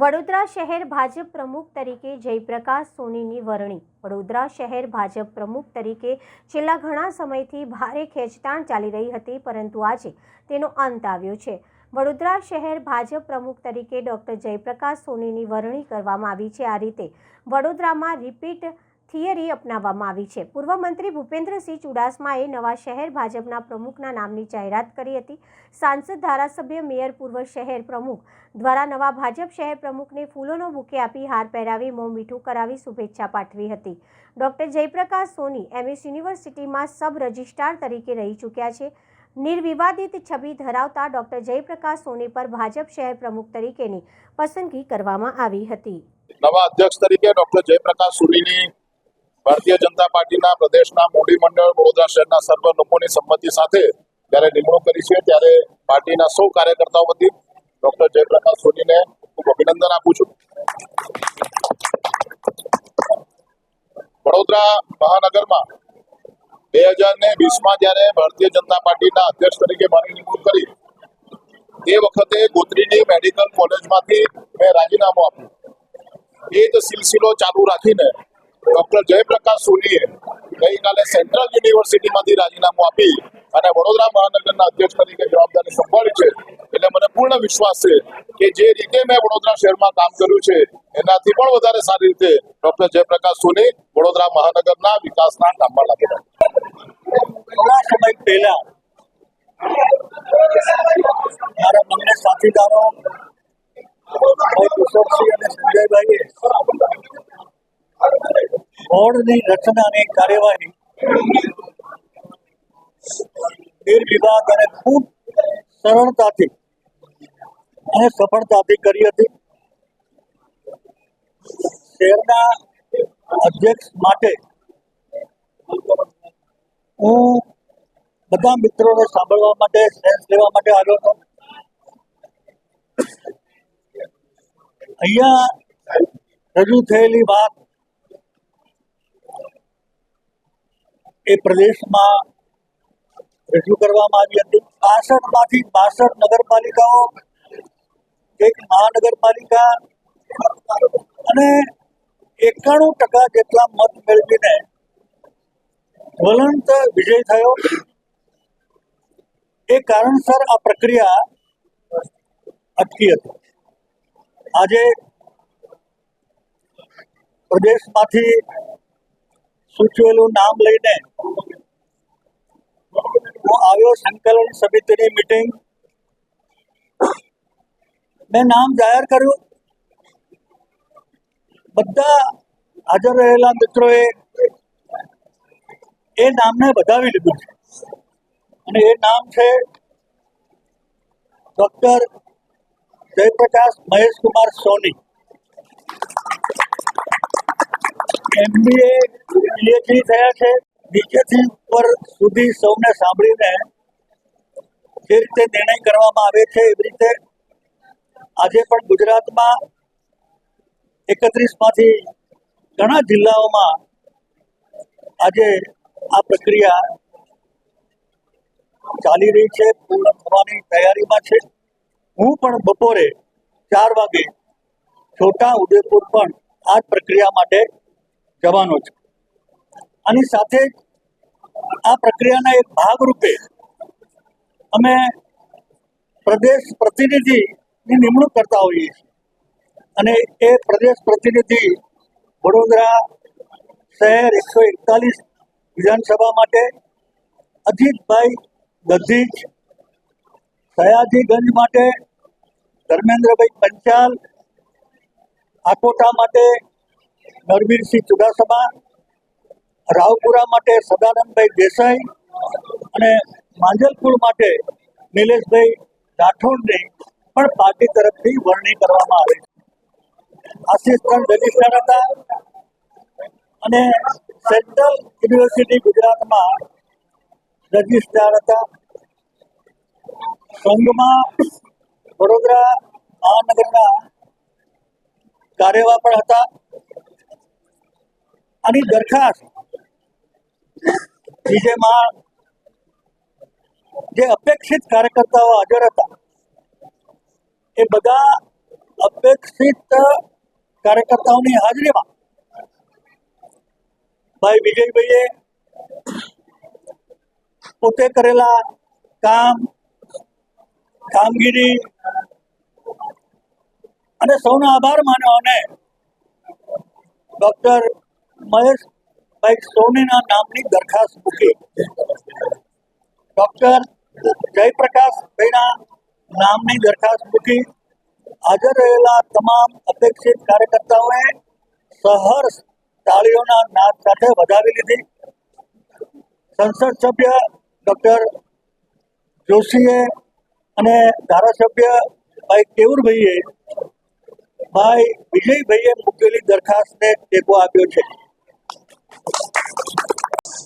વડોદરા શહેર ભાજપ પ્રમુખ તરીકે જયપ્રકાશ સોનીની વરણી. વડોદરા શહેર ભાજપ પ્રમુખ તરીકે છેલ્લા ઘણા સમયથી ભારે ખેંચતાણ ચાલી રહી હતી, પરંતુ આજે તેનો અંત આવ્યો છે. વડોદરા શહેર ભાજપ પ્રમુખ તરીકે ડૉક્ટર જયપ્રકાશ સોનીની વરણી કરવામાં આવી છે. આ રીતે વડોદરામાં રિપીટ થિયરી અપનાવવામાં આવી છે. પૂર્વ મંત્રી ભૂપેન્દ્રસિંહ ચુડાસમાએ નવા શહેર ભાજપના પ્રમુખના નામની જાહેરાત કરી હતી. સાંસદ ધારાસભ્ય, મેયર, પૂર્વ શહેર પ્રમુખ દ્વારા નવા ભાજપ શહેર પ્રમુખને ફૂલોનો બુકે આપી હાર પહેરાવી, મોં મીઠું કરાવી શુભેચ્છા પાઠવી હતી. ડોક્ટર જયપ્રકાશ સોની એમએસ યુનિવર્સિટીમાં સબ રજિસ્ટ્રાર તરીકે રહી ચૂક્યા છે. નિર્વિવાદિત છબી ધરાવતા ડોક્ટર જયપ્રકાશ સોની પર ભાજપ શહેર પ્રમુખ તરીકેની પસંદગી કરવામાં આવી હતી. નવા અધ્યક્ષ તરીકે ડોક્ટર જયપ્રકાશ સુરીની ભારતીય જનતા પાર્ટીના પ્રદેશના મોડી મંડળ વડોદરા શહેરના સર્વ લોકોની સંમતિ સાથે જ્યારે નિમણૂક કરી છે, ત્યારે પાર્ટીના સૌ કાર્યકર્તાઓ વતી ડોક્ટર જયપ્રકાશ સોનીને ખૂબ અભિનંદન આપું છું. વડોદરા મહાનગરમાં બે હજાર ને વીસમાં જ્યારે ભારતીય જનતા પાર્ટીના અધ્યક્ષ તરીકે મારી નિમણૂક કરી તે વખતે ગોત્રીની મેડિકલ કોલેજમાંથી મેં રાજીનામું આપ્યું. એ જ સિલસિલો ચાલુ રાખીને ડોક્ટર જયપ્રકાશ સોનીએ ગઈકાલે સેન્ટ્રલ યુનિવર્સિટીમાંથી રાજીનામું આપી અને વડોદરા મહાનગરના અધ્યક્ષ તરીકે જવાબદારી સંભાળી છે. એટલે મને પૂર્ણ વિશ્વાસ છે કે જે રીતે મેં વડોદરા શહેરમાં કામ કર્યું છે, એનાથી પણ વધારે સારી રીતે ડોક્ટર જયપ્રકાશ સોની વડોદરા મહાનગરના વિકાસના કામમાં લાગેલા થોડા સમય પહેલા મારા બંને સાથીદારો ભાઈ અને સંજયભાઈએ બોર્ડની રચનાની કાર્યવાહી નિર્વિવાદ અને ખૂબ સરળતાથી અને સફળતાથી કરી હતી. શહેરના અધ્યક્ષ માટે હું બધા મિત્રોને સાંભળવા માટે સેન્સ લેવા માટે આવ્યો હતો. અહીંયા રજૂ થયેલી વાત એ પ્રદેશમાં રજૂ કરવામાં આવી હતી. પાસઠમાંથી બાસઠ નગરપાલિકાઓ, એક મહાનગરપાલિકા અને એકાણું ટકા જેટલા મત મેળવીને જ્વલંત વિજય થયો. એ કારણસર આ પ્રક્રિયા અટકી હતી. આજે પ્રદેશમાંથી સૂચવેલું નામ લઈને હું આવ્યો સંકલન સમિતિની મિટિંગ મેં નામ જાહેર કર્યું. બધા હાજર રહેલા મિત્રોએ એ નામને બધાવી લીધું છે. અને એ નામ છે doctor Jayprakash Mahesh Kumar Soni. MBA, PhD થયા છે. નીચેથી ઉપર સુધી સૌને સાંભળીને જે રીતે નિર્ણય કરવામાં આવે છે એવી રીતે આજે પણ ગુજરાતમાં એકત્રીસમાંથી ઘણા જિલ્લાઓમાં આજે આ પ્રક્રિયા ચાલી રહી છે, પૂર્ણ થવાની તૈયારીમાં છે. હું પણ બપોરે ચાર વાગે છોટા ઉદેપુર પણ આ પ્રક્રિયા માટે જવાનો છું. આની સાથે આ પ્રક્રિયાના એક ભાગરૂપે અમે પ્રદેશ પ્રતિનિધિની નિમણૂક કરતા હોઈએ અને એ પ્રદેશ પ્રતિનિધિ વડોદરા શહેર એકસો એકતાલીસ વિધાનસભા માટે અજીતભાઈ ગધીજ, સયાજીગંજ માટે ધર્મેન્દ્રભાઈ પંચાલ, આકોટા માટે નરવીરસિંહ ચુડાસમા રાવપુરા માટે સદાનંદભાઈ દેસાઈ અને માંજલપુર માટે નિલેશભાઈ રાઠોડની પણ પાર્ટી તરફથી વરણી કરવામાં આવી આસિસ્ટન્ટ રજિસ્ટ્રાર હતા અને સેન્ટ્રલ યુનિવર્સિટી ગુજરાતમાં રજિસ્ટ્રાર હતા. સંઘમાં વડોદરા મહાનગરના કાર્યવાહ પણ હતા. આની દરખાસ્ત વિજયમાં જે અપેક્ષિત કાર્યકર્તાઓ હાજર હતા, એ બધા અપેક્ષિત કાર્યકર્તાઓની હાજરીમાં ભાઈ વિજયભાઈએ પોતે કરેલા કામ, કામગીરી અને સૌનો આભાર માન્યો અને ડોક્ટર મહેશભાઈ સોનીના નામની દરખાસ્ત મૂકી. ડોક્ટર જયપ્રકાશભાઈના નામની દરખાસ્ત મૂકી. હાજર રહેલા તમામ અપેક્ષિત કાર્યકર્તાઓએ સહર્ષ તાળીઓના નાદ સાથે વધાવી લીધી. સંસદ સભ્ય ડોક્ટર જોશીએ અને ધારાસભ્ય ભાઈ કેવુરભાઈએ, ભાઈ વિજયભાઈએ મૂકેલી દરખાસ્તને ટેકો આપ્યો છે.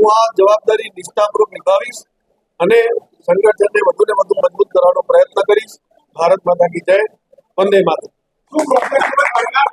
હું આ જવાબદારી નિષ્ઠાપૂર્વક નિભાવીશ અને સંગઠનને વધુ ને વધુ મજબૂત કરવાનો પ્રયત્ન કરીશ. ભારત માતા કી જય. વંદે માતરમ.